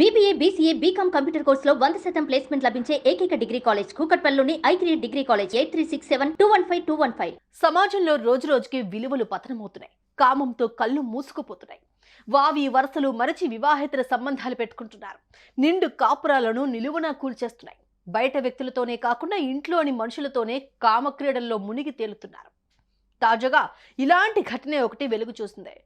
BBA BCA BCom computer కోర్సులో వంద శాతం ప్లేస్మెంట్ లభించే ఏకైక degree college కూకట్పల్లిలోని Aikriya degree college eight three six seven two one five two one five సమాజంలో రోజు రోజుకి విలువలు పతనమవుతున్నాయి. కామంతో కళ్ళు మూసుకుపోతున్నాయి. వావి వరసలు మరచి వివాహేతర సంబంధాలు పెట్టుకుంటున్నారు. నిండు కాపురాలను నిలువున కూల్చేస్తున్నాయి. బయట వ్యక్తులతోనే కాకుండా ఇంట్లోని మనుషులతోనే కామక్రీడల్లో మునిగి తేలుతున్నారు. తాజాగా ఇలాంటి ఘటనే ఒకటి వెలుగు చూసింది.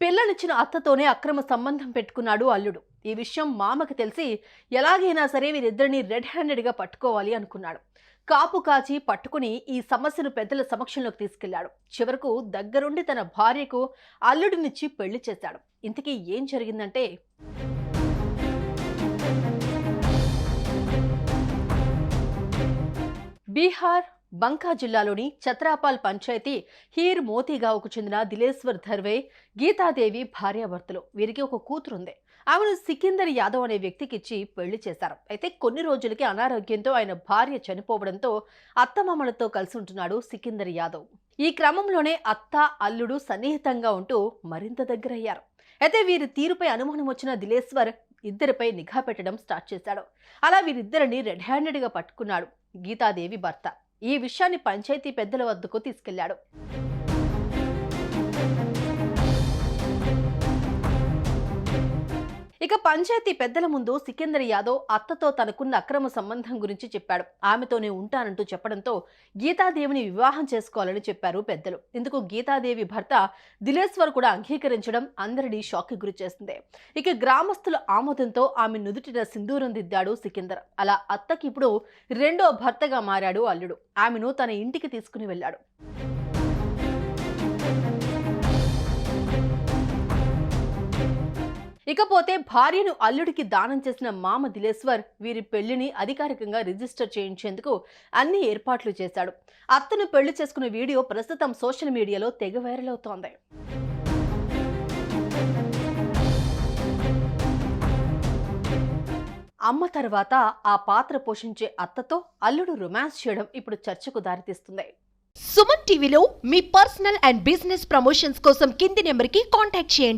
పిల్లనిచ్చిన అత్తతోనే అక్రమ సంబంధం పెట్టుకున్నాడు అల్లుడు. ఈ విషయం మామకి తెలిసి ఎలాగైనా సరే వీరిద్దరిని రెడ్ హ్యాండెడ్గా పట్టుకోవాలి అనుకున్నాడు. కాపు కాచి పట్టుకుని ఈ సమస్యను పెద్దల సమక్షంలోకి తీసుకెళ్ళాడు. చివరకు దగ్గరుండి తన భార్యకు అల్లుడినిచ్చి పెళ్ళి చేశాడు. ఇంతకీ ఏం జరిగిందంటే బీహార్ బంకా జిల్లాలోని చత్రాపాల్ పంచాయతీ హీర్ మోతీగావ్కు చెందిన దిలేశ్వర్ ధర్వే గీతాదేవి భార్యాభర్తలు. వీరికి ఒక కూతురుంది. ఆమెను సికిందర్ యాదవ్ అనే వ్యక్తికిచ్చి పెళ్ళి చేశారు. అయితే కొన్ని రోజులకి అనారోగ్యంతో ఆయన భార్య చనిపోవడంతో అత్తమామలతో కలిసి ఉంటున్నాడు సికిందర్ యాదవ్. ఈ క్రమంలోనే అత్త అల్లుడు సన్నిహితంగా ఉంటూ మరింత దగ్గరయ్యారు. అయితే వీరి తీరుపై అనుమానం వచ్చిన దిలేశ్వర్ ఇద్దరిపై నిఘా పెట్టడం స్టార్ట్ చేశాడు. అలా వీరిద్దరిని రెడ్ హ్యాండెడ్గా పట్టుకున్నాడు గీతాదేవి భర్త. ఈ విషయాన్ని పంచాయతీ పెద్దల వద్దకు తీసుకెళ్ళాడు. ఇక పంచాయతీ పెద్దల ముందు సికిందర్ యాదవ్ అత్తతో తనకున్న అక్రమ సంబంధం గురించి చెప్పాడు. ఆమెతోనే ఉంటానంటూ చెప్పడంతో గీతాదేవిని వివాహం చేసుకోవాలని చెప్పారు పెద్దలు. ఇందుకు గీతాదేవి భర్త దిలేశ్వర్ కూడా అంగీకరించడం అందరినీ షాక్కి గురి చేస్తుంది ఇక గ్రామస్తుల ఆమోదంతో ఆమె నుదుటిన సింధూరం దిద్దాడు సికిందర్. అలా అత్తకి ఇప్పుడు రెండో భర్తగా మారాడు అల్లుడు. ఆమెను తన ఇంటికి తీసుకుని వెళ్ళాడు. ఇకపోతే భార్యను అల్లుడికి దానం చేసిన మామ దిలేశ్వర్ వీరి పెళ్ళిని అధికారికంగా రిజిస్టర్ చేయించేందుకు అన్ని ఏర్పాట్లు చేశాడు. అత్తను పెళ్ళి చేసుకున్న వీడియో ప్రస్తుతం సోషల్ మీడియాలో తెగ వైరల్ అవుతోంది. అమ్మ తర్వాత ఆ పాత్ర పోషించే అత్తతో అల్లుడు రొమాన్స్ చేయడం ఇప్పుడు చర్చకు దారితీస్తుంది. సుమన్ టీవీలో మీ పర్సనల్ అండ్ బిజినెస్ ప్రమోషన్స్ కోసం కింది నెంబర్కి కాంటాక్ట్ చేయండి.